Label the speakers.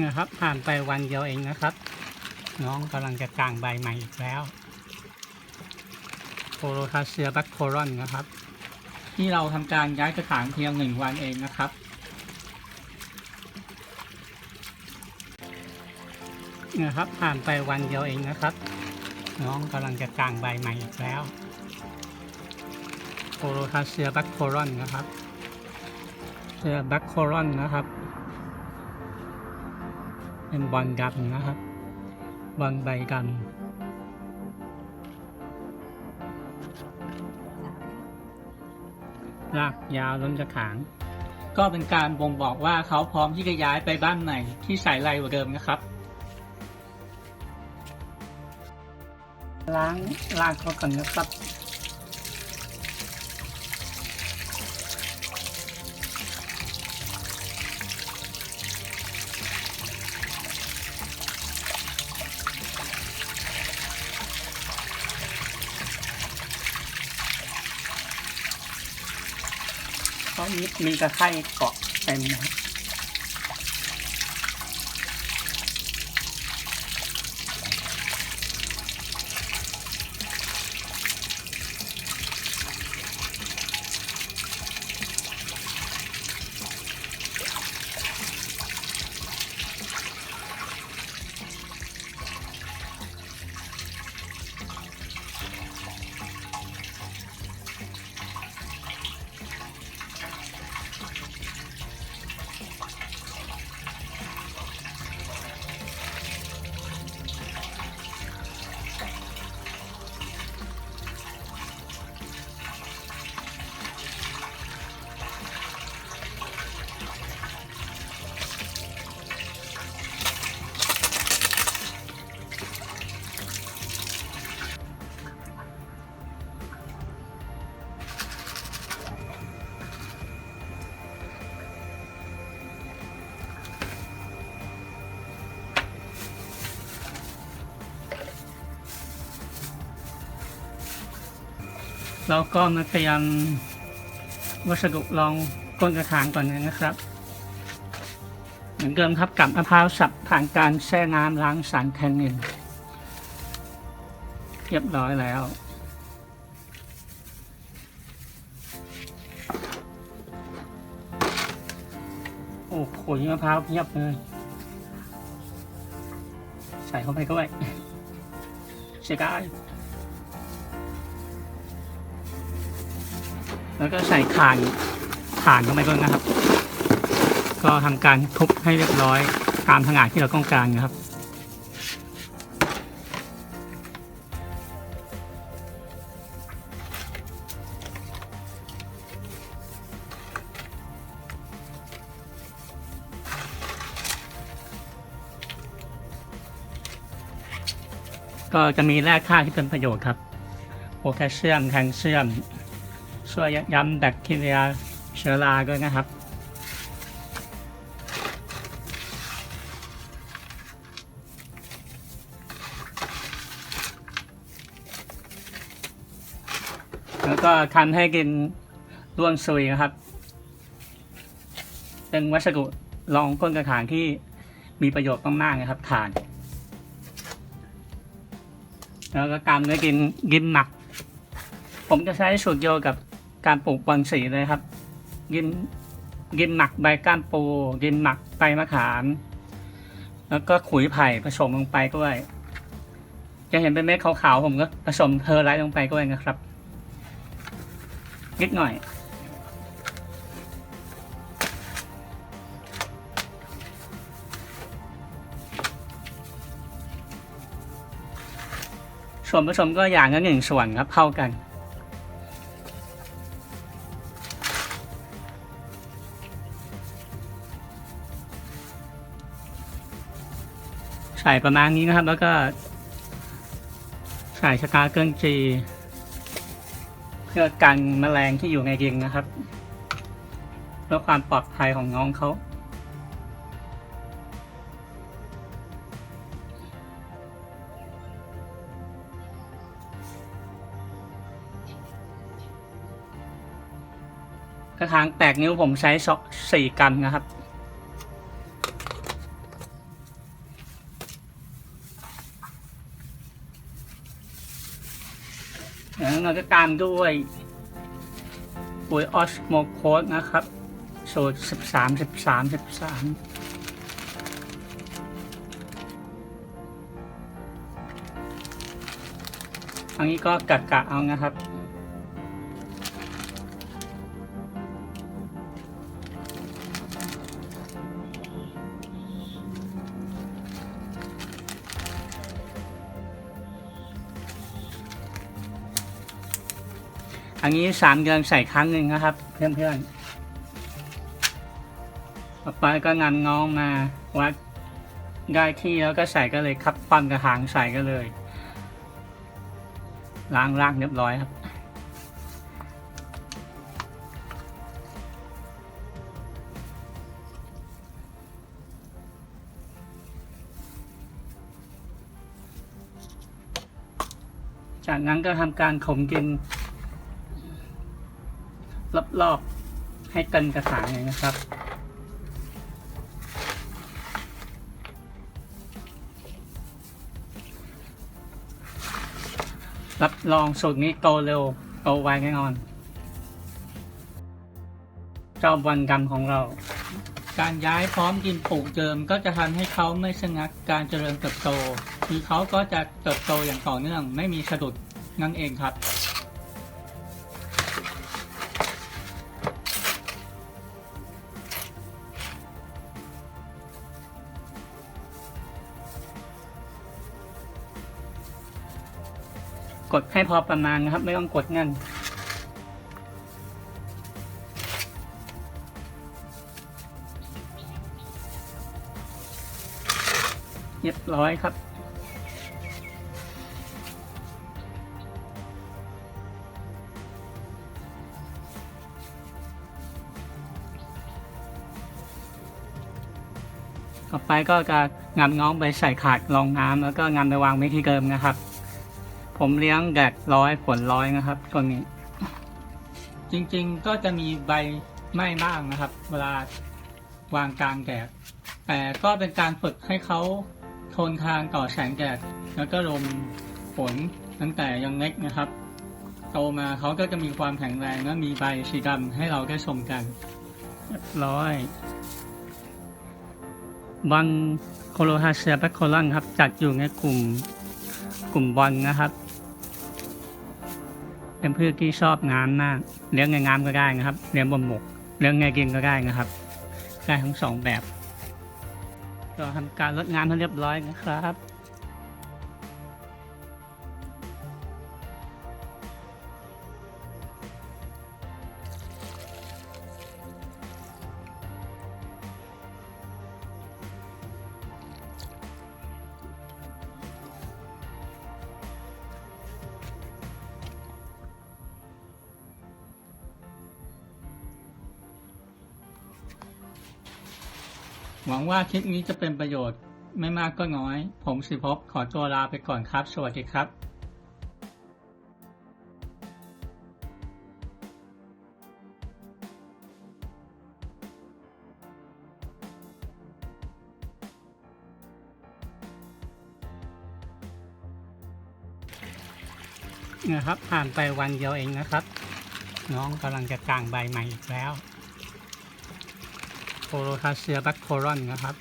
Speaker 1: นะครับ ผ่านไปวันเดียวเองนะครับ น้องกำลังจะกลางใบใหม่อีกแล้วโคโรคาเซียบัคโครอนนะครับ ที่เราทำการย้ายกระถางเพียงหนึ่งวันเองนะครับนะครับ ผ่านไปวันเดียวเองนะครับ น้องกำลังจะกลางใบใหม่อีกแล้วโคโรคาเซียบัคโครอนนะครับเซียบัคโครอนนะครับ เป็นบอลดำนะครับบอลใบดำรากยาวล้นกระถาง ก็เป็นการบ่งบอกว่าเขาพร้อมที่จะย้ายไปบ้านใหม่ที่ใส่ไรกว่าเดิมนะครับ ล้างลางเขาก่อนนะครับ เขามีมีตะไคร่เกาะเต็มนะ ครับแล้วก็มาเตรียมวัสดุรองก้นกระถางก่อนนะครับ เหมือนเดิมครับกับมะพร้าวสับผ่านการแช่น้ำล้างสารแทนนินเรียบร้อยแล้ว โอ้โหมะพร้าวเพียบเลย ใส่เข้าไปด้วยเสียดาย แล้วก็ใส่ถ่านถ่านเข้าไปด้วยนะครับ ก็ทำการทุบให้เรียบร้อยตามขนาดที่เราต้องการนะครับก็จะมีแร่ธาตุที่เป็นประโยชน์ครับ โพแคลเซียม แคลเซียม ช่วยยับยั้งแบคทีเรียเชื้อราด้วยนะครับ แล้วก็ทำให้กินร่วงซุยนะครับ เป็นวัสดุรองก้นกระถางที่มีประโยชน์มากๆนะครับถ่าน แล้วก็การได้กินกินหมัก ผมจะใช้สูตรเดียวกับ การปลูกบอลสีเลยครับกินกินหมักใบก้านปูกินหมักใบมะขาม แล้วก็ขุยไผ่ผสมลงไปด้วย จะเห็นเป็นเม็ดขาวๆผมก็ผสมเพอร์ไลท์ลงไปด้วยนะครับ นิดหน่อยส่วนผสมก็อย่างละหนึ่งส่วนครับเท่ากัน ใส่ประมาณนี้นะครับ แล้วก็ใส่ชะกาเกิลจีเพื่อกันแมลงที่อยู่ในดินนะครับ เพื่อความปลอดภัยของน้องเขากระถางแตกนิ้วผมใช้สสี่กรัมนะครับ เราก็ตามด้วยปุ๋ยออสโมโคสนะครับสูตรสิบสามสิบสามสิบสามอันนี้ก็กะกะเอานะครับ อันนี้สามเดือนใส่ครั้งหนึ่งนะครับ เพื่อนๆต่อไปก็นำน้องมาวัดได้ที่แล้วก็ใส่ก็เลยครับปั้นกระถางใส่ก็เลย ล้างล่างเรียบร้อยครับจากนั้นก็ทำการขมกิน รอบๆให้เต็มกระถางเลยนะครับรับรองสูตรนี้โตเร็วโตไวแน่นอน เจ้าบอลกรรมของเรา การย้ายพร้อมกินปลูกเดิมก็จะทำให้เขาไม่ชะงักการเจริญเติบโต คือเขาก็จะเติบโตอย่างต่อเนื่องไม่มีสะดุดนั่นเองครับ กดให้พอประมาณนะครับ ไม่ต้องกดแน่นเรียบร้อยครับ ต่อไปก็จะนำน้องไปใส่ถาดรองน้ำแล้วก็นำไปวางไว้ที่เดิมนะครับ ผมเลี้ยงแดดร้อยผลร้อยนะครับช่วนี้ จริงๆก็จะมีใบไหม้บ้างนะครับ เวลาวางกลางแดดแต่ก็เป็นการฝึกให้เขาทนทานต่อแสงแดดแล้วก็ลมฝนตั้งแต่ยังเล็กนะครับ โตมาเขาก็จะมีความแข็งแรงและมีใบสีดำให้เราได้ชมกันเร้อยบอลโคโลฮาเซียแบคโคลอนครับ จัดอยู่ในกลุ่มกลุ่มบอลนะครับ เป็นพืชที่ชอบน้ำมาก เลี้ยงในน้ำก็ได้นะครับ เลี้ยงบนบก เลี้ยงในกินก็ได้นะครับ ได้ทั้งสองแบบ ก็ทำการลดน้ำให้เรียบร้อยนะครับ หวังว่าคลิปนี้จะเป็นประโยชน์ไม่มากก็น้อย ผมสิภพขอตัวลาไปก่อนครับ สวัสดีครับนะครับผ่านไปวันเดียวเองนะครับ น้องกำลังจะกลางใบใหม่อีกแล้ว โคโรคาเซียแบคโครอนนะครับ